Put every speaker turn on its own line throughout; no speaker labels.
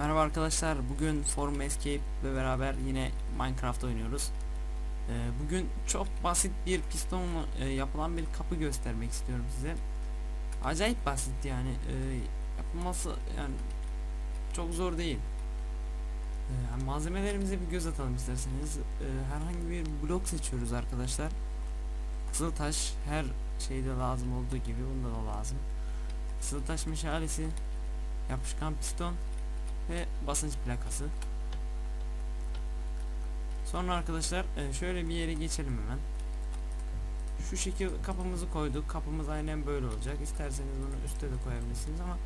Merhaba arkadaşlar. Bugün Forum Escape ve beraber yine Minecraft oynuyoruz. Ee, bugün çok basit bir pistonla e, yapılan bir kapı göstermek istiyorum size. Acayip basit yani. Ee, yapılması yani çok zor değil. Yani malzemelerimize bir göz atalım isterseniz. Ee, herhangi bir blok seçiyoruz arkadaşlar. Kızıltaş her şeyde lazım olduğu gibi bunda da lazım. Kızıltaş meşalesi, yapışkan piston ve basınç plakası. Sonra arkadaşlar e, şöyle bir yere geçelim hemen. Şu şekil kapımızı koyduk. Kapımız aynen böyle olacak. İsterseniz bunu üste de koyabilirsiniz ama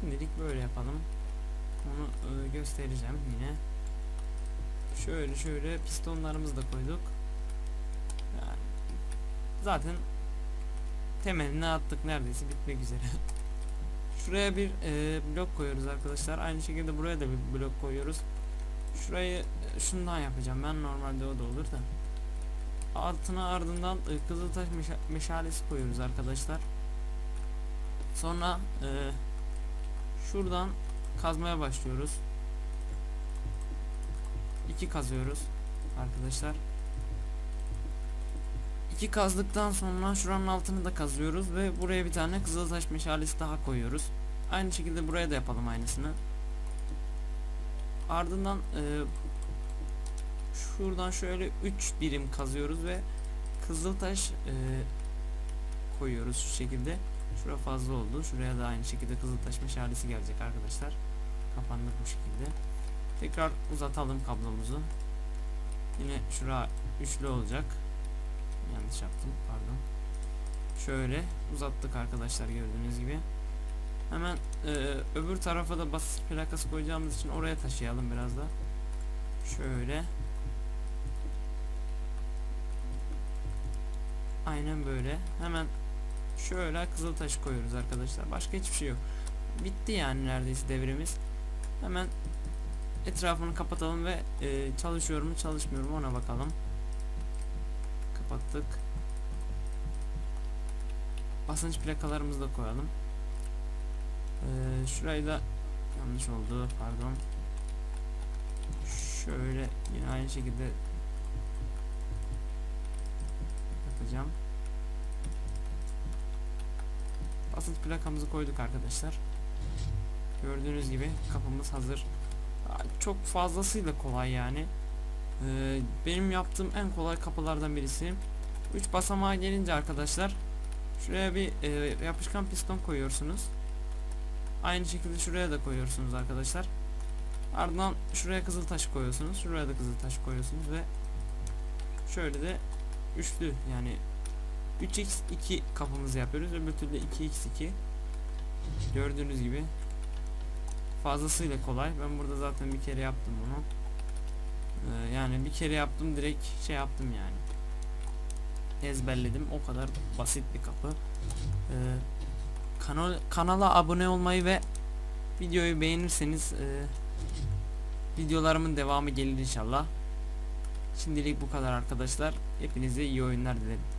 şimdilik böyle yapalım. Onu e, göstereceğim yine. Şöyle şöyle pistonlarımızı da koyduk. Yani zaten temelini attık neredeyse bitmek üzere. Şuraya bir e, blok koyuyoruz arkadaşlar. Aynı şekilde buraya da bir blok koyuyoruz. Şurayı e, şundan yapacağım ben normalde o da olur da. Altına ardından e, kızıltaş meşa- meşalesi koyuyoruz arkadaşlar. Sonra e, şuradan kazmaya başlıyoruz. İki kazıyoruz arkadaşlar. İki kazdıktan sonra şuranın altını da kazıyoruz ve buraya bir tane kızıltaş meşalesi daha koyuyoruz. Aynı şekilde buraya da yapalım aynısını. Ardından e, şuradan şöyle 3 birim kazıyoruz ve kızıltaş e, koyuyoruz şu şekilde. Şura fazla oldu. Şuraya da aynı şekilde kızıltaş meşalesi gelecek arkadaşlar. Kapandı bu şekilde. Tekrar uzatalım kablomuzu. Yine şura üçlü olacak. Yanlış yaptım pardon. Şöyle uzattık arkadaşlar gördüğünüz gibi. Hemen e, öbür tarafa da basınç plakası koyacağımız için oraya taşıyalım biraz da. Şöyle. Aynen böyle. Hemen şöyle kızıltaş koyuyoruz arkadaşlar. Başka hiçbir şey yok. Bitti yani neredeyse devrimiz. Hemen etrafını kapatalım ve e, çalışıyor mu çalışmıyor mu ona bakalım kapattık. Basınç plakalarımızı da koyalım. Ee, şurayı da yanlış oldu pardon. Şöyle yine aynı şekilde yapacağım. Basınç plakamızı koyduk arkadaşlar. Gördüğünüz gibi kapımız hazır. Çok fazlasıyla kolay yani. Ee, benim yaptığım en kolay kapılardan birisi. 3 basamağa gelince arkadaşlar şuraya bir e, yapışkan piston koyuyorsunuz. Aynı şekilde şuraya da koyuyorsunuz arkadaşlar. Ardından şuraya kızıltaş koyuyorsunuz. Şuraya da kızıltaş koyuyorsunuz ve şöyle de üçlü yani 3x2 kapımızı yapıyoruz. Öbür türlü 2x2 gördüğünüz gibi fazlasıyla kolay. Ben burada zaten bir kere yaptım bunu. Yani bir kere yaptım direkt şey yaptım yani. Ezberledim. O kadar basit bir kapı. Ee, kanal kanala abone olmayı ve videoyu beğenirseniz e, videolarımın devamı gelir inşallah. Şimdilik bu kadar arkadaşlar. Hepinize iyi oyunlar dilerim